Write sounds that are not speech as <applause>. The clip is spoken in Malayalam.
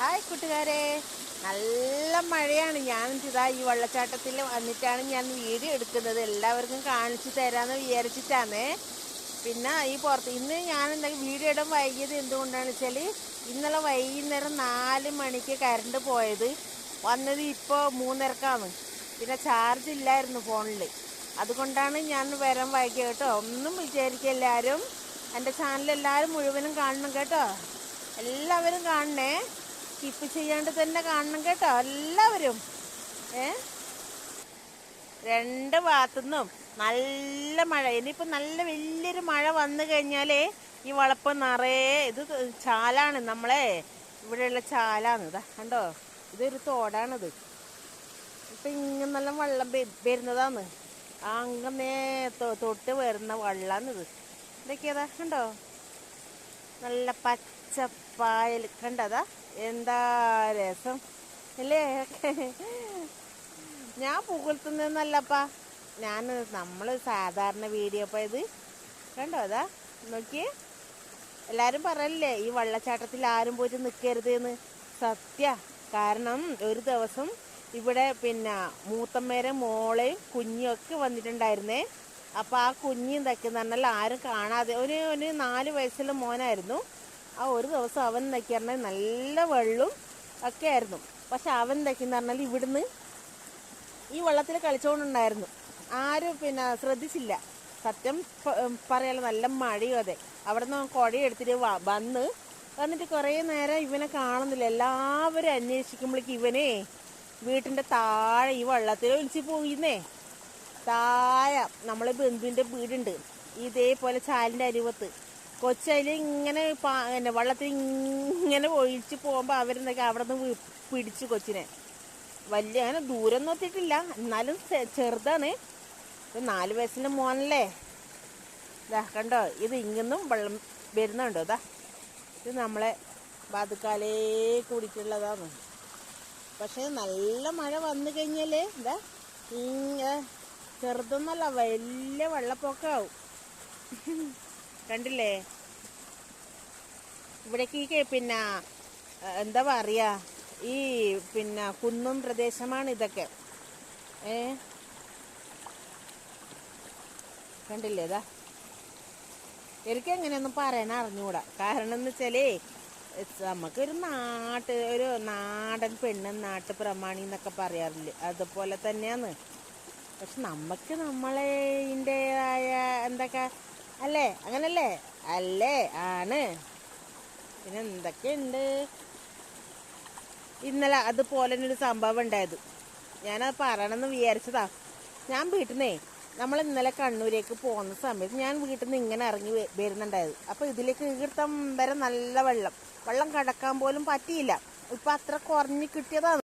ഹായ് കൂട്ടുകാരെ. നല്ല മഴയാണ്. ഞാൻ ഇതാ ഈ വെള്ളച്ചാട്ടത്തിൽ വന്നിട്ടാണ് ഞാൻ വീഡിയോ എടുക്കുന്നത്. എല്ലാവർക്കും കാണിച്ചു തരാമെന്ന് വിചാരിച്ചിട്ടാണ് പിന്നെ ഈ പുറത്ത് ഇന്ന് ഞാൻ എന്തെങ്കിലും വീഡിയോ ഇടാൻ വൈകിയത് എന്തുകൊണ്ടാണ് വെച്ചാൽ ഇന്നലെ വൈകുന്നേരം നാല് മണിക്ക് കറണ്ട് പോയത്. വന്നത് ഇപ്പോൾ മൂന്നരക്കാണ്. പിന്നെ ചാർജ് ഇല്ലായിരുന്നു ഫോണിൽ അതുകൊണ്ടാണ് ഞാൻ വരാൻ വൈകിയത് കേട്ടോ. ഒന്നും വിചാരിക്കുക എല്ലാവരും എന്റെ ചാനൽ എല്ലാവരും മുഴുവനും കാണണം കേട്ടോ. എല്ലാവരും കാണണേ. സ്കിപ്പ് ചെയ്യാണ്ട് തന്നെ കാണണം കേട്ടോ എല്ലാവരും. ഏ? രണ്ട് ഭാഗത്തുനിന്നും നല്ല മഴ. ഇനിയിപ്പോൾ നല്ല വലിയൊരു മഴ വന്നു കഴിഞ്ഞാലേ ഈ വളപ്പ് നിറയെ ഇത് ചാലാണ് നമ്മളെ. ഇവിടെയുള്ള ചാലാണ്. ഇതാ കണ്ടോ? ഇതൊരു തോടാണിത്. ഇപ്പം ഇങ്ങനെ നല്ല വെള്ളം വരുന്നതാണ്. അങ്ങനെ തൊട്ട് വരുന്ന വെള്ളമാണിത് ഇതൊക്കെയതാ കണ്ടോ? നല്ല പച്ചപ്പായൽ. കണ്ടതാ എന്താ രസം? അല്ലേ? <laughs> ഞാൻ പുകഴ്ത്തുന്നല്ലപ്പാ ഞാൻ നമ്മൾ സാധാരണ വീഡിയോ അപ്പോൾ ഇത് കണ്ടോ അതാ? നോക്കിയേ. എല്ലാവരും പറയല്ലേ ഈ വള്ളച്ചാട്ടത്തിൽ ആരും പോയിട്ട് നിൽക്കരുത് എന്ന് സത്യ. കാരണം ഒരു ദിവസം ഇവിടെ പിന്നെ മൂത്തമ്മേരെ മോളെയും കുഞ്ഞും ഒക്കെ വന്നിട്ടുണ്ടായിരുന്നേ. അപ്പോൾ ആ കുഞ്ഞ് എന്തൊക്കെയെന്ന് പറഞ്ഞാൽ ആരും കാണാതെ ഒരു ഒരു നാല് വയസ്സുള്ള മോനായിരുന്നു. ആ ഒരു ദിവസം അവൻ എന്തൊക്കെ പറഞ്ഞാൽ നല്ല വെള്ളവും ഒക്കെ ആയിരുന്നു. പക്ഷെ അവൻ എന്തൊക്കെയെന്ന് പറഞ്ഞാൽ ഇവിടുന്ന് ഈ വെള്ളത്തിൽ കളിച്ചുകൊണ്ടുണ്ടായിരുന്നു ആരും പിന്നെ ശ്രദ്ധിച്ചില്ല. സത്യം പറയാലോ നല്ല മഴയും അതെ. അവിടെ നിന്ന് കുഴയെടുത്തിട്ട് വന്ന് വന്നിട്ട് കുറേ നേരം ഇവനെ കാണുന്നില്ല. എല്ലാവരും അന്വേഷിക്കുമ്പോഴേക്ക് ഇവനെ വീട്ടിന്റെ താഴെ ഈ വെള്ളത്തിൽ ഒലിച്ച് പോയിന്നേ. താഴെ നമ്മളെ ബന്ധുവിന്റെ വീടുണ്ട്. ഇതേപോലെ ചാലിന്റെ അരുവത്ത്. കൊച്ചതിൽ ഇങ്ങനെ പിന്നെ വള്ളത്തിൽ ഇങ്ങനെ ഒഴിച്ച് പോകുമ്പോൾ അവരെന്തൊക്കെ അവിടെ നിന്ന് പിടിച്ചു കൊച്ചിനെ. വലിയ അങ്ങനെ ദൂരം നോത്തിട്ടില്ല എന്നാലും ചെറുതാണ്. ഒരു നാല് വയസ്സിന്റെ മോനല്ലേ? ഇതാ കണ്ടോ ഇത് ഇങ്ങനും വെള്ളം വരുന്നുണ്ടോ? ഇതാ ഇത് നമ്മളെ ബാതുക്കാലേ കൂടിയിട്ടുള്ളതാണ്. പക്ഷേ നല്ല മഴ വന്നു കഴിഞ്ഞാൽ എന്താ ഇങ്ങ ചെറുതൊന്നല്ല വലിയ വെള്ളപ്പൊക്കമാവും കണ്ടില്ലേ? ഇവിടേക്ക് ഈ പിന്നെ എന്താ പറയുക ഈ പിന്നെ കുന്നും പ്രദേശമാണ് ഇതൊക്കെ. ഏ? കണ്ടില്ലേ ഇതാ? എനിക്ക് എങ്ങനെയൊന്നും പറയാൻ അറിഞ്ഞുകൂടാ കാരണം എന്ന് വെച്ചാലേ നമുക്കൊരു നാട്ട് ഒരു നാടൻ പെണ്ണ് നാട്ടു പ്രമാണി എന്നൊക്കെ പറയാറില്ലേ. അതുപോലെ തന്നെയാണ്. പക്ഷെ നമുക്ക് നമ്മളെ ഇതിന്റെതായ എന്തൊക്കെ അല്ലേ? അങ്ങനല്ലേ? അല്ലേ? ആണ്. പിന്നെ എന്തൊക്കെയുണ്ട്? ഇന്നലെ അതുപോലെ ഒരു സംഭവം ഉണ്ടായത്. ഞാനത് പറയണമെന്ന് വിചാരിച്ചതാ. ഞാൻ വീട്ടിൽ നിന്നേ നമ്മൾ ഇന്നലെ കണ്ണൂരേക്ക് പോകുന്ന സമയത്ത് ഞാൻ വീട്ടിൽ നിന്ന് ഇങ്ങനെ ഇറങ്ങി വരുന്നുണ്ടായത്. അപ്പോൾ ഇതിലേക്ക് ഈർത്തം വരെ നല്ല വെള്ളം. വെള്ളം കടക്കാൻ പോലും പറ്റിയില്ല. ഇപ്പം അത്ര കുറഞ്ഞ് കിട്ടിയതാണ്.